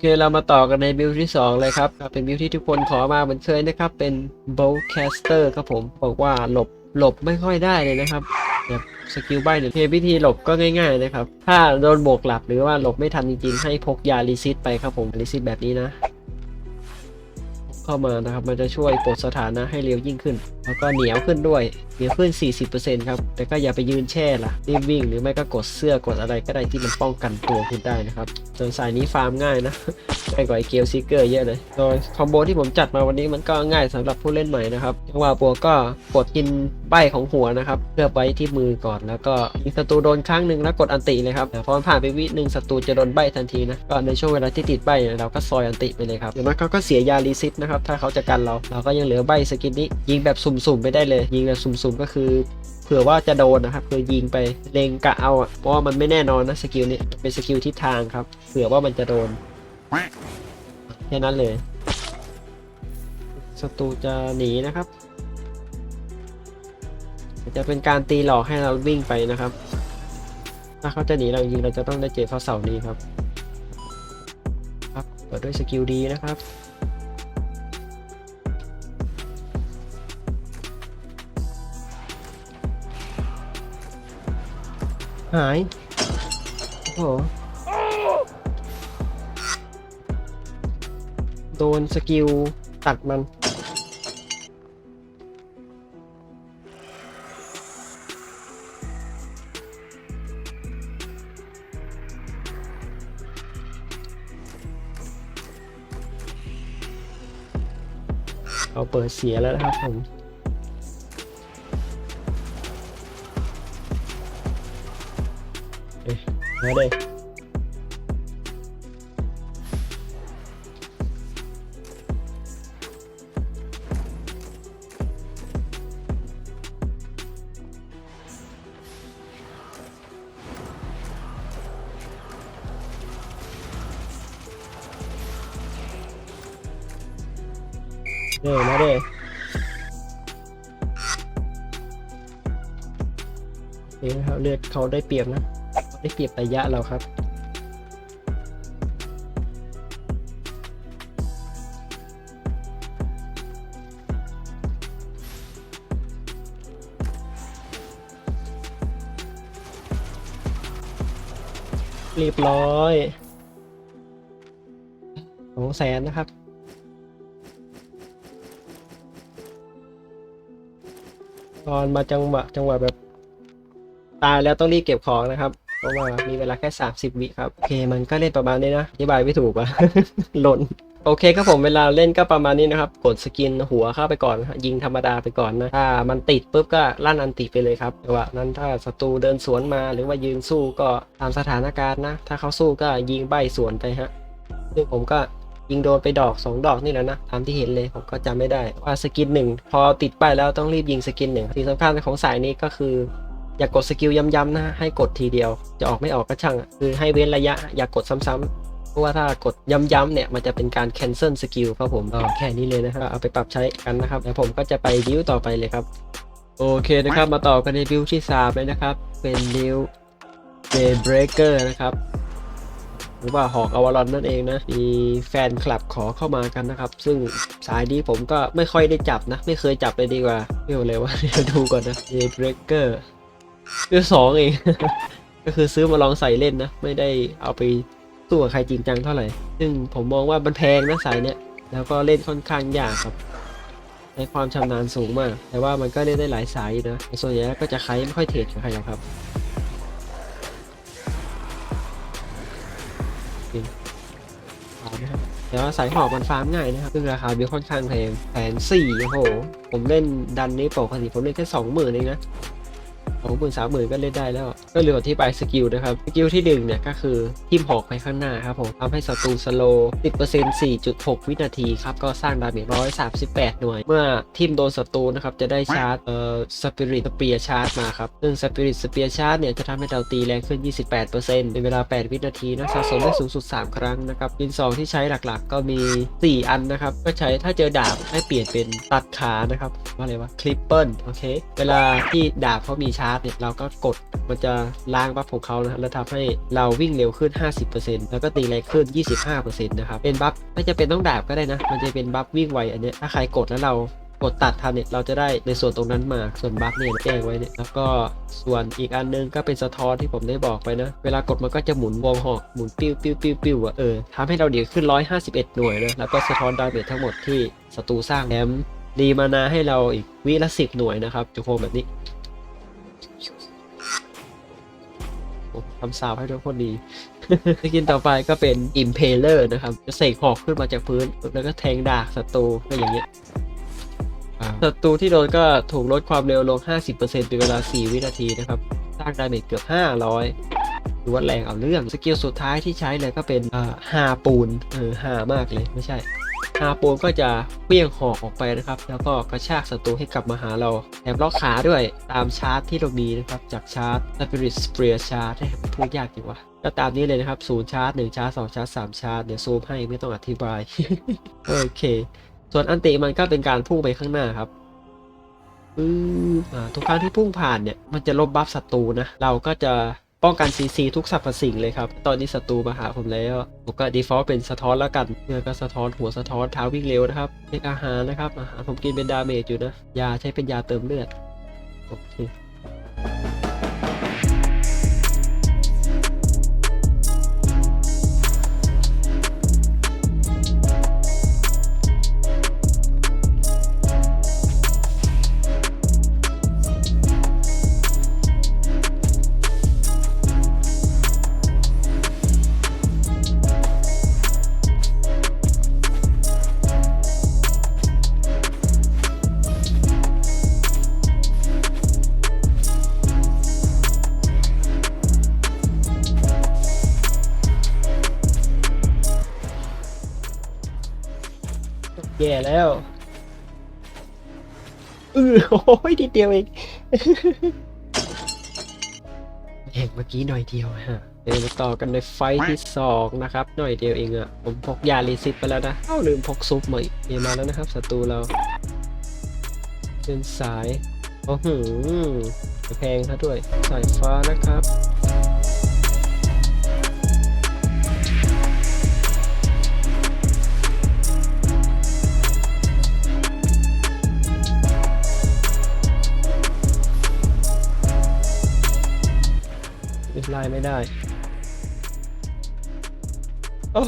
เคเรามาต่อกันในบิลที่2 เลยครับ เป็นบิลที่ทุกคนขอมาเหมือนเคยนะครับ เป็น b o w c a s t e r ครับผม บอกว่าหลบหลบไม่ค่อยได้เลยนะครับแบบสกิลใบเนี่ยเพวิธีหลบก็ง่ายๆนะครับ ถ้าโดนโบกหลับหรือว่าหลบไม่ทันจริงๆ ให้พกยาลิซิตไปครับผมลิซิตแบบนี้นะ เข้ามานะครับ มันจะช่วยปลดสถานะให้เร็วยิ่งขึ้น แล้วก็เหนียวขึ้นด้วย เหนียวขึ้น 40%ครับ แต่ก็อย่าไปยืนแช่ล่ะรีบวิ่งหรือไม่ก็กดเสื้อกดอะไรก็ได้ที่มันป้องกันตัวคุณได้นะครับ ส่วนสายนี้ฟาร์มง่ายนะง่ายกว่าไอเกลซิกเกอร์เยอะเลย โดยคอมโบที่ผมจัดมาวันนี้มันก็ง่ายสำหรับผู้เล่นใหม่นะครับจังหวะบวกก็กดกินใบของหัวนะครับ เพื่อไว้ที่มือก่อนแล้วก็มีศัตรูโดนครั้งหนึ่งแล้วกดอันติเลยครับแต่พอผ่านไปวิหนึ่งศัตรูจะโดนใบทันทีนะ ก็ในช่วงเวลาที่ติดใบเนี่ยเราก็ซอยอันติไปเลยครับอย่างน้อยเขาก็เสียยารีซิตนะครับ ถ้าเขาจะกันเรา เราก็ยังเหลือใบสกินนี้ยิงแบบสุ่มๆไปได้เลย ยิงแบบสุ่มๆก็คือ เผื่อว่าจะโดนนะครับคือยิงไปเลงกะเอาอะเพราะว่ามันไม่แน่นอนนะสกิลนี้เป็นสกิลทิศทางครับ เผื่อว่ามันจะโดนแค่นั้นเลยศัตรูจะหนีนะครับ จะเป็นการตีหลอกให้เราวิ่งไปนะครับ ถ้าเขาจะหนีเราจริงเราจะต้องได้เจอเขาเสาร์นี้ครับ ครับเปิดด้วยสกิลดีนะครับ หาย โอ้โห โดนสกิลตัดมัน เอาเปิดเสียแล้วนะครับผม มาเลยเด้มาเด้นี่นะครับเลือดเขาได้เปรียบนะ ได้เปรียบระยะเราครับ เรียบร้อยสองแสนนะครับตอนมาจังหวะจังหวะแบบ ตายแล้วต้องรีบเก็บของนะครับ เพราะว่ามีเวลาแค่ 30 วิครับ โอเค มันก็เล่นประมาณนี้นะ อธิบายไม่ถูกอะหล่นโอเคครับผมเวลาเล่นก็ประมาณนี้นะครับ กดสกินหัวเข้าไปก่อน ยิงธรรมดาไปก่อนนะ ถ้ามันติดปุ๊บก็ลั่นอันติไปเลยครับจังหวะนั้นถ้าศัตรูเดินสวนมาหรือว่ายืนสู้ก็ตามสถานการณ์นะ ถ้าเขาสู้ก็ยิงใบสวนไปฮะซึ่งผมก็ยิงโดนไปดอก 2 ดอกนี่แหละนะตามที่เห็นเลยผมก็จำไม่ได้ว่าสกินหนึ่งพอติดไปแล้วต้องรีบยิงสกินหนึ่งสิ่งสำคัญของสายนี้ก็คือ อย่ากกดสกิลย้ำๆนะให้กดทีเดียว จะออกไม่ออกก็ช่างคือให้เว้นระยะอย่ากกดซ้ำๆเพราะว่าถ้ากดย้ำๆเนี่ยมันจะเป็นการ cancel สกิลครับผมก็แค่นี้เลยนะครับเอาไปปรับใช้กันนะครับแล้วผมก็จะไปบิวต่อไปเลยครับ โอเคนะครับมาต่อกันในบิวที่3เลยนะครับ เป็นบิว Daybreaker นะครับหรือว่าหอกอวารอนนั่นเองนะ มีแฟนคลับขอเข้ามากันนะครับ ซึ่งสายนี้ผมก็ไม่ค่อยได้จับนะ ไม่เคยจับเลยดีกว่าเรียกว่าอะไรวะเดี๋ยวดูก่อนนะเ b r e a k e r คือสองเอง ก็คือซื้อมาลองใส่เล่นนะ ไม่ได้เอาไปสู้กับใครจริงจังเท่าไหร่ ซึ่งผมมองว่ามันแพงนะสายเนี้ย แล้วก็เล่นค่อนข้างยากครับในความชำนาญสูงมาก แต่ว่ามันก็เล่นได้หลายสายนะส่วนใหญ่ก็จะใครไม่ค่อยเทรดกับใครหรอกครับฟาร์มนะครับแต่ว่าสายหอกมันฟาร์มง่ายนะครับ ซึ่งราคาบิค่อนข้างแพงแสนสี่โอ้โห ผมเล่นดันนี้ปกติผมเล่นแค่สองหมื่นเองนะ สองหมื่นสามหมื่นก็เล่นได้แล้ว ก็เหลืออธิบายสกิลนะครับ สกิลที่หนึ่งเนี่ยก็คือทิมหอกไปข้างหน้าครับผมทำให้ศัตรูสโลว์10% 4.6วินาทีครับ ก็สร้างดาเมจ138หน่วย เมื่อทิมโดนศัตรูนะครับ จะได้ชาร์จเอ่อสปิริตสเปียชาร์จมาครับ ซึ่งสปิริตสเปียชาร์จเนี่ยจะทำให้เราตีแรงขึ้น 28%เป็นเวลา 8 วินาทีนะสะสมได้สูงสุด 3 ครั้งนะครับดินสองที่ใช้หลักๆ ก็มี 4 อันนะครับ ก็ใช้ถ้าเจอดาบให้เปลี่ยนเป็นตัดขานะครับว่าอะไรวะคลิปเปิลโอเค เวลาที่ดาบเขามีชาร์าร์จเนี่ยเราก็กดมันจะล้างบัฟของเขานะแล้วทำให้เราวิ่งเร็วขึ้น 50%แล้วก็ตีแรงขึ้น 25%นะครับเป็นบัฟไม่จะเป็นต้องดาบก็ได้นะ มันจะเป็นบัฟวิ่งไวอันนี้ถ้าใครกดแล้วเรากดตัดทันเนี่ยเราจะได้ในส่วนตรงนั้นมาส่วนบัฟเนี่ยแจ้งไว้เนี่ยแล้วก็ส่วนอีกอันนึงก็เป็นสะท้อนที่ผมได้บอกไปนะ เวลากดมันก็จะหมุนวงหอกหมุนปิ้วปิ้วปิ้วปิ้วอะเออทำให้เราเดี๋ยวขึ้น 151 หน่วยนะแล้วก็สะท้อนดาเมจทั้งหมดที่ศัตรูสร้างแถมรีมานาให้เราอีกวิละสิบหน่วยนะครับจุโคมแบบนี้ โอ้ทำซาวให้ด้วยโคตรดีสกินต่อไปก็เป็น Impaler นะครับ จะเสกหอกขึ้นมาจากพื้น แล้วก็แทงดากศัตรูก็อย่างเงี้ยศัตรูที่โดนก็ถูกลดความเร็วลง 50%เป็นเวลา 4 วินาทีนะครับ สร้างดาเมจเกือบ 500หรือว่าแรงเอาเรื่อง สกิลสุดท้ายที่ใช้เลยก็เป็นเอ่อฮาปูน เออฮามากเลยไม่ใช่ ฮาปูนก็จะเปี้ยงหอกออกไปนะครับ แล้วก็กระชากศัตรูให้กลับมาหาเราแถมล็อกขาด้วยตามชาร์จที่เรามีนะครับ จากชาร์จ Spirit Spear ชาร์จพูดยากจริงวะก็ตามนี้เลยนะครับศูนย์ชาร์จ1ชาร์จ2ชาร์จ3ชาร์จเดี๋ยวซูมให้ไม่ต้องอธิบาย โอเค ส่วนอันติมันก็เป็นการพุ่งไปข้างหน้าครับอือทุกครั้งที่พุ่งผ่านเนี่ย มันจะลบบัฟศัตรูนะ เราก็จะ ป้องกัน CC ทุกสรรพสิ่งเลยครับ ตอนนี้ศัตรูมาหาผมแล้วผมก็ default เป็นสะท้อนแล้วกันเงือก็สะท้อนหัวสะท้อนเท้าวิ่งเร็วนะครับเล็กอาหารนะครับอาหารผมกินเป็นดาเมจอยู่นะยาใช้เป็นยาเติมเลือดโอเค แย่แล้วเออโอ้ยทีเดียวเองเห็นเมื่อกี้หน่อยเดียวฮะเดี๋ยวมาต่อกันในไฟท์ที่สองนะครับ หน่อยเดียวเองอะผมพกยาลีซิตไปแล้วนะเอ้าลืมพกซุปมาอีกเดี๋ยวมาแล้วนะครับศัตรูเราเดินสายโอ้โหแพงซะด้วยสายฟ้านะครับ ไลน์ไม่ได้ โอ้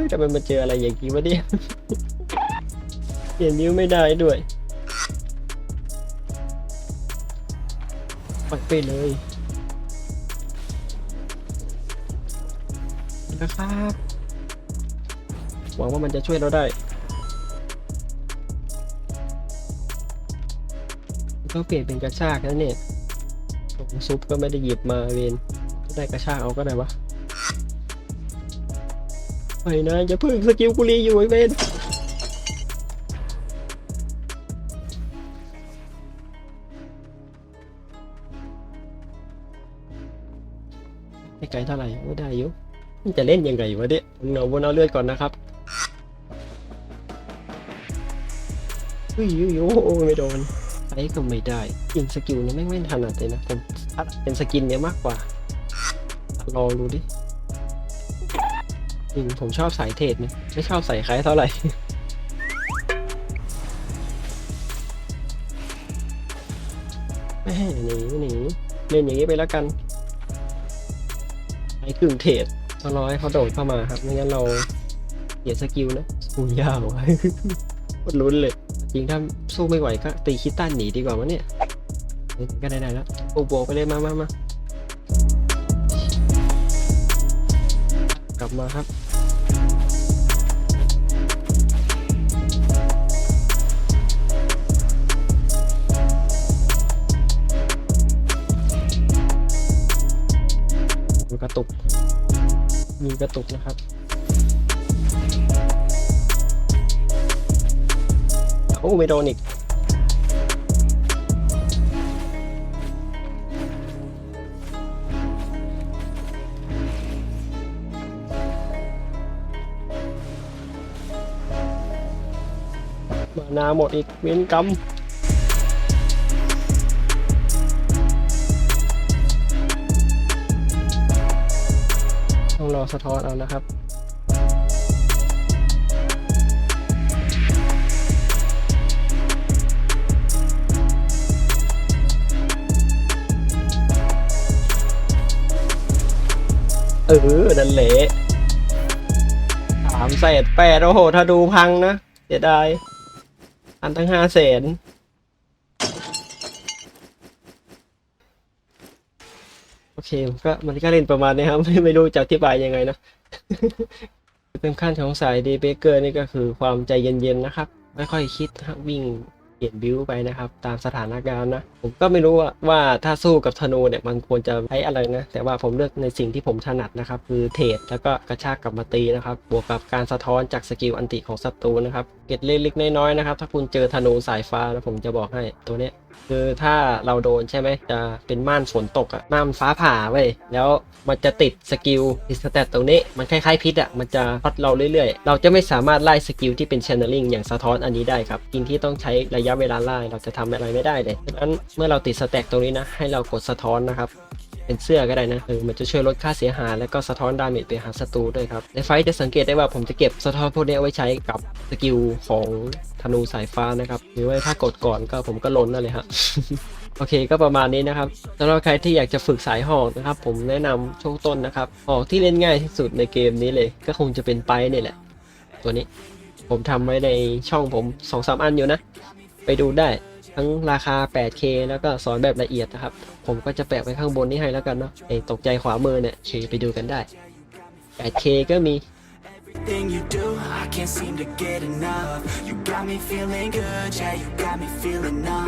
ยแต่มันมาเจออะไรอย่างนี้วะเนี่ยเปลี่ยนนิ้วไม่ได้ด้วยปัดไปเลยนะครับหวังว่ามันจะช่วยเราได้ก็เปลี่ยนเป็นกระชากแล้วเนี่ยซุปก็ไม่ได้หยิบมาเวน ได้กระชากเอาก็ได้วะไปนะอย่าพึ่งสกิลกุลีอยู่ไอ้เวนไม่ไกลเท่าไหร่ไม่ได้อยุมันจะเล่นยังไงวะเนี่ยเอาวนเอาเลือดก่อนนะครับอุ้ยอุ้ยโอ้โอ้ไม่โดนใช้ก็ไม่ได้ยิงสกิลเนี่ยแม่งไม่ถนัดเลยนะผมถนัดเป็นสกินเนี้ยมากกว่า ลองดูดิจริงผมชอบสายเทรดนะไม่ชอบใส่ใครเท่าไหร่ไม่หนีหนีเล่นอย่างนี้ไปแล้วกันไอ้กึ่งเทรดก็รอให้เขาโดดเข้ามาครับไม่งั้นเราเสียสกิลนะสูยาว่ะโคตรลุ้นเลย จริงถ้าสู้ไม่ไหวก็ตีคิดตันหนีดีกว่าวะเนี่ยก็ได้ได้แล้วโบวกๆไปเลยมามามา ลับมาครับมีกระตุก มีกระตุกนะครับโอ้ไม่โดนอีก นาหมดอีกเว้นกรรมต้องรอสะท้อนเอานะครับเออนั่นเหละสามแสนแปดโอ้โห ถ้าดูพังนะเสียดาย อันตั้งห้าแสนโอเคมันก็มันก็เล่นประมาณนี้ครับ ไม่ไม่รู้จะอธิบายยังไงนะเป็นขั้นของสายดีเบเกอร์นี่ก็คือความใจเย็นๆนะครับ ไม่ค่อยคิดวิ่ง เปลี่ยนบิวไปนะครับ ตามสถานการณ์นะ ผมก็ไม่รู้ว่าว่าถ้าสู้กับธนูเนี่ยมันควรจะใช้อะไรนะ แต่ว่าผมเลือกในสิ่งที่ผมถนัดนะครับ คือเทรดแล้วก็กระชากกลับมาตีนะครับ บวกกับการสะท้อนจากสกิลอันติของศัตรูนะครับ เก็ดเล็กๆน้อยๆนะครับ ถ้าคุณเจอธนูสายฟ้าแล้วผมจะบอกให้ตัวเนี้ยคือถ้าเราโดนใช่ไหมจะเป็นม่านฝนตกอะม่านฟ้าผ่าเว้ยแล้วมันจะติดสกิลติดสแตตตรงนี้ มันคล้ายๆพิษอะมันจะพัดเราเรื่อยๆ เราจะไม่สามารถไล่สกิลที่เป็น channeling อย่างสะท้อนอันนี้ได้ครับสิ่งที่ต้องใช้ระยะยะเวลาไล่เราจะทำอะไรไม่ได้เลยดังนั้นเมื่อเราติดสแต็กตรงนี้นะ ให้เรากดสะท้อนนะครับ เป็นเสื้อก็ได้นะเออมันจะช่วยลดค่าเสียหายแล้วก็สะท้อนดาเมจไปหาศัตรูด้วยครับ ในไฟจะสังเกตได้ว่าผมจะเก็บสะท้อนพวกนี้ไว้ใช้กับสกิลของธนูสายฟ้านะครับ หรือว่าถ้ากดก่อนก็ผมก็ล้นนั่นเลยฮะโอเคก็ประมาณนี้นะครับสำหรับใครที่อยากจะฝึกสายหอกนะครับ ผมแนะนำช่วงต้นนะครับหอกที่เล่นง่ายที่สุดในเกมนี้เลย ก็คงจะเป็นไปนี่แหละ ตัวนี้ผมทำไว้ในช่องผม2อสอันอยู่นะ ไปดูได้ทั้งราคา 8K แล้วก็สอนแบบละเอียดนะครับ ผมก็จะแปะไว้ข้างบนนี้ให้แล้วกันเนาะไอ้ตกใจขวามือเนี่ยเคไปดูกันได้ 8K ก็มี Everything you do, I can't seem to get enough. You got me feeling good, yeah, you got me feeling numb.